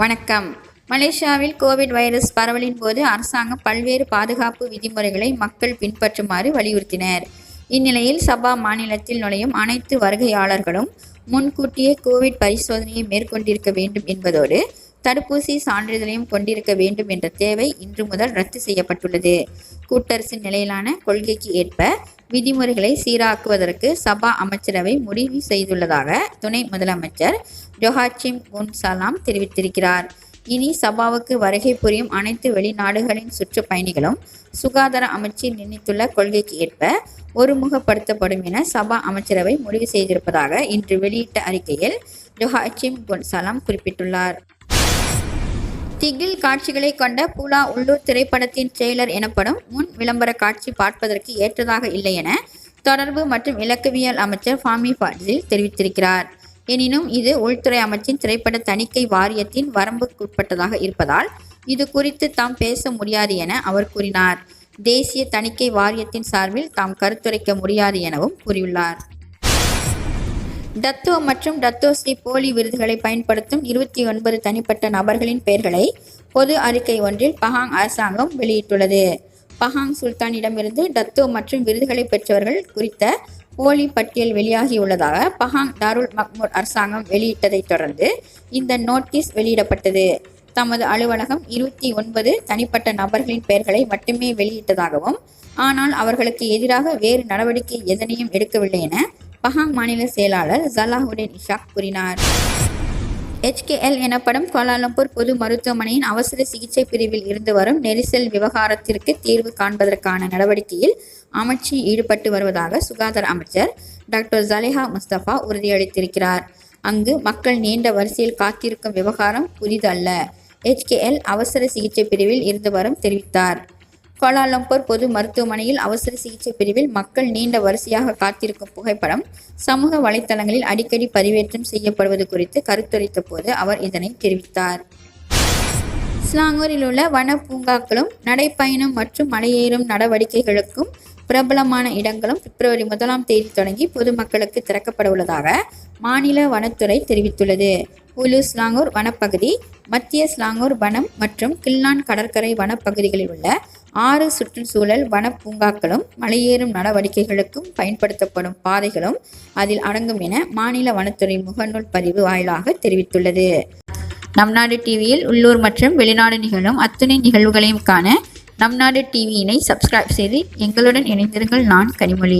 வணக்கம். மலேசியாவில் Covid virus பரவலின் போது அரசாங்கம் பல்வேறு பாதுகாப்பு விதிமுறைகளை மக்கள் பின்பற்றுமாறு வலியுறுத்தினர். இந்நிலையில் சபா மாநிலத்தில் நுழையும் அனைத்து வருகையாளர்களும் முன்கூட்டியே கோவிட் பரிசோதனையை மேற்கொண்டிருக்க வேண்டும் என்பதோடு தடுப்பூசி சான்றிதழையும் கொண்டிருக்க வேண்டும் என்ற தேவை இன்று முதல் ரத்து செய்யப்பட்டுள்ளது. கூட்டரசு நிலையிலான கொள்கைக்கு ஏற்ப விதிமுறைகளை சீராக்குவதற்கு சபா அமைச்சரவை முடிவு செய்துள்ளதாக துணை முதலமைச்சர் ஜொஹாச்சிம் முன் சலாம் தெரிவித்திருக்கிறார். இனி சபாவுக்கு வருகை புரியும் அனைத்து வெளிநாடுகளின் சுற்றுப்பயணிகளும் சுகாதார அமைச்சில் நிர்ணயித்துள்ள கொள்கைக்கு ஏற்ப ஒருமுகப்படுத்தப்படும் என சபா அமைச்சரவை முடிவு செய்திருப்பதாக இன்று வெளியிட்ட அறிக்கையில் ஜொஹாச்சிம் குன்சலாம் குறிப்பிட்டுள்ளார். திகில் காட்சிகளை கொண்ட புலா உள்ளூர் திரைப்படத்தின் ட்ரெய்லர் எனப்படும் முன் விளம்பர காட்சி பார்ப்பதற்கு ஏற்றதாக இல்லை என தொடர்பு மற்றும் இலக்கவியல் அமைச்சர் ஃபாமி ஃபாட்ஸில் தெரிவித்திருக்கிறார். எனினும் இது உள்துறை அமைச்சின் திரைப்பட தணிக்கை வாரியத்தின் வரம்புக்குட்பட்டதாக இருப்பதால் இது குறித்து தாம் பேச முடியாது என அவர் கூறினார். தேசிய தணிக்கை வாரியத்தின் சார்பில் தாம் கருத்துரைக்க முடியாது எனவும் கூறியுள்ளார். டத்தோ மற்றும் டத்தோ ஸ்ரீ போலி விருதுகளை பயன்படுத்தும் இருபத்தி ஒன்பது தனிப்பட்ட நபர்களின் பெயர்களை பொது அறிக்கை ஒன்றில் பஹாங் அரசாங்கம் வெளியிட்டுள்ளது. பஹாங் சுல்தானிடமிருந்து டத்தோ மற்றும் விருதுகளை பெற்றவர்கள் குறித்த போலி பட்டியல் வெளியாகியுள்ளதாக பஹாங் தாருல் மக்மூர் அரசாங்கம் வெளியிட்டதைத் தொடர்ந்து இந்த நோட்டீஸ் வெளியிடப்பட்டது. தமது அலுவலகம் இருபத்தி ஒன்பது தனிப்பட்ட நபர்களின் பெயர்களை மட்டுமே வெளியிட்டதாகவும் ஆனால் அவர்களுக்கு எதிராக வேறு நடவடிக்கை எதனையும் எடுக்கவில்லை என பஹாங் மாநில செயலாளர் ஜலாஹுடின் இஷாக் கூறினார். எச்கேஎல் எனப்படும் கோலாலம்பூர் பொது மருத்துவமனையின் அவசர சிகிச்சை பிரிவில் இருந்து வரும் நெரிசல் விவகாரத்திற்கு தீர்வு காண்பதற்கான நடவடிக்கையில் அமைச்சு ஈடுபட்டு வருவதாக சுகாதார அமைச்சர் டாக்டர் ஜலேஹா முஸ்தபா உறுதியளித்திருக்கிறார். அங்கு மக்கள் நீண்ட வரிசையில் காத்திருக்கும் விவகாரம் புதிதல்ல எச்கேஎல் அவசர சிகிச்சை பிரிவில் இருந்து வரும் தெரிவித்தார். கோலாலம்பூர் பொது மருத்துவமனையில் அவசர சிகிச்சை பிரிவில் மக்கள் நீண்ட வரிசையாக காத்திருக்கும் புகைப்படம் சமூக வலைதளங்களில் அடிக்கடி பதிவேற்றம் செய்யப்படுவது குறித்து கருத்துரைத்த போது அவர் இதனை தெரிவித்தார். ஸ்லாங்கூரில் உள்ள வன பூங்காக்களும் நடைப்பயணம் மற்றும் மலையேறும் நடவடிக்கைகளுக்கும் பிரபலமான இடங்களும் பிப்ரவரி முதலாம் தேதி தொடங்கி பொதுமக்களுக்கு திறக்கப்பட உள்ளதாக மாநில வனத்துறை தெரிவித்துள்ளது. உலு ஸ்லாங்கூர் வனப்பகுதி மத்திய ஸ்லாங்கூர் வனம் மற்றும் கில்லான் கடற்கரை வனப்பகுதிகளில் உள்ள ஆறு சுற்றுச்சூழல் வன பூங்காக்களும் மலையேறும் நடவடிக்கைகளுக்கும் பயன்படுத்தப்படும் பாதைகளும் அதில் அடங்கும் என மாநில வனத்துறை முகநூல் பதிவு வாயிலாக தெரிவித்துள்ளது. நம் நாடு டிவியில் உள்ளூர் மற்றும் வெளிநாடு நிகழும் அத்துணை நிகழ்வுகளையும் காண நம் நாடு டிவியினை சப்ஸ்கிரைப் செய்து எங்களுடன் இணைந்திருங்கள் நான் கனிமொழி.